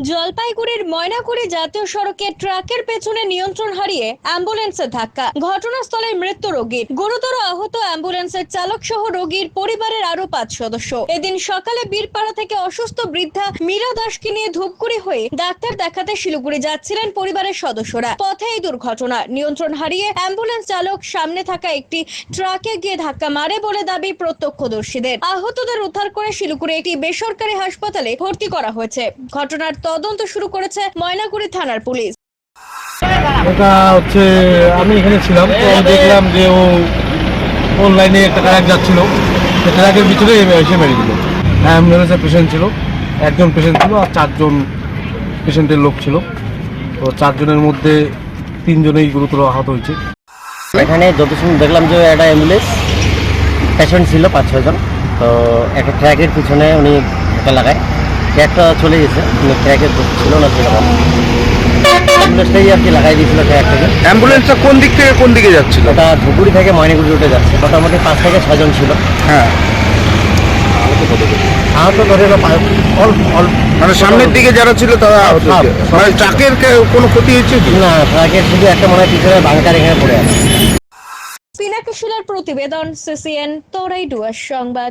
জলপাইগুড়ির ময়নাগুড়ি জাতীয় সড়কে ট্রাকের পেছনে নিয়ন্ত্রণ হারিয়ে অ্যাম্বুলেন্সের ধাক্কা। ঘটনাস্থলে মৃত্যু রোগীর। গুরুতর আহত অ্যাম্বুলেন্সের চালক সহ রোগীর পরিবারের আরও পাঁচ সদস্য। এদিন সকালে বীরপাড়া থেকে অসুস্থ বৃদ্ধা মীরা দাসকে নিয়ে ধূপগুড়ি হয়ে ডাক্তার দেখাতে শিলিগুড়ি যাচ্ছিলেন পরিবারের সদস্যরা। পথে এই দুর্ঘটনা। নিয়ন্ত্রণ হারিয়ে অ্যাম্বুলেন্স চালক সামনে থাকা একটি ট্রাকে গিয়ে ধাক্কা মারে বলে দাবি প্রত্যক্ষদর্শীদের। আহতদের উদ্ধার করে শিলিগুড়ি একটি বেসরকারি হাসপাতালে ভর্তি করা হয়েছে। ঘটনার তদন্ত শুরু করেছে ময়নাগুড়ি থানার পুলিশ। ওটা হচ্ছে আমি এখানে ছিলাম তো দেখলাম যে ও অনলাইনে একটা ট্রাক যাচ্ছিল। সে ট্রাকের ভিতরে এসে মেরে দিল। অ্যাম্বুলেন্সের পেশেন্ট ছিল একজন পেশেন্ট ছিল আর চারজন পেশেন্টের লোক ছিল। তো চারজনের মধ্যে তিনজনেই গুরুতর আহত হয়েছে। এখানে যত সময় দেখলাম যে একটা অ্যাম্বুলেন্স পেশেন্ট ছিল পাঁচ ছজন তো একটা ট্র্যাকের পিছনে উনি ধাক্কা লাগায়। ট্র্যাকটা চলে গেছে ট্র্যাকের ছিল না সেরকম অ্যাম্বুলেন্সটাই আর কি লাগাই দিয়েছিল ট্র্যাকটাকে অ্যাম্বুলেন্সটা কোন দিক থেকে কোন দিকে যাচ্ছিল? ওটা ধুপুরি থেকে ময়নাগুড়ি রুটে যাচ্ছে মোটামুটি পাঁচ থেকে ছজন ছিল। হ্যাঁ। আহত ধরে মানে সামনের দিকে যারা ছিল তারা আহত সব, হয়েছে। সব। মানে ট্রাকের কে- কোনো ক্ষতি হয়েছে কি? না ট্র্যাকের শুধু একটা মনে হয় পিছনে বাংকার এখানে পড়ে আছে। পিনাকি শিলার প্রতিবেদন সিসিএন তোরাই ডুয়ার সংবাদ।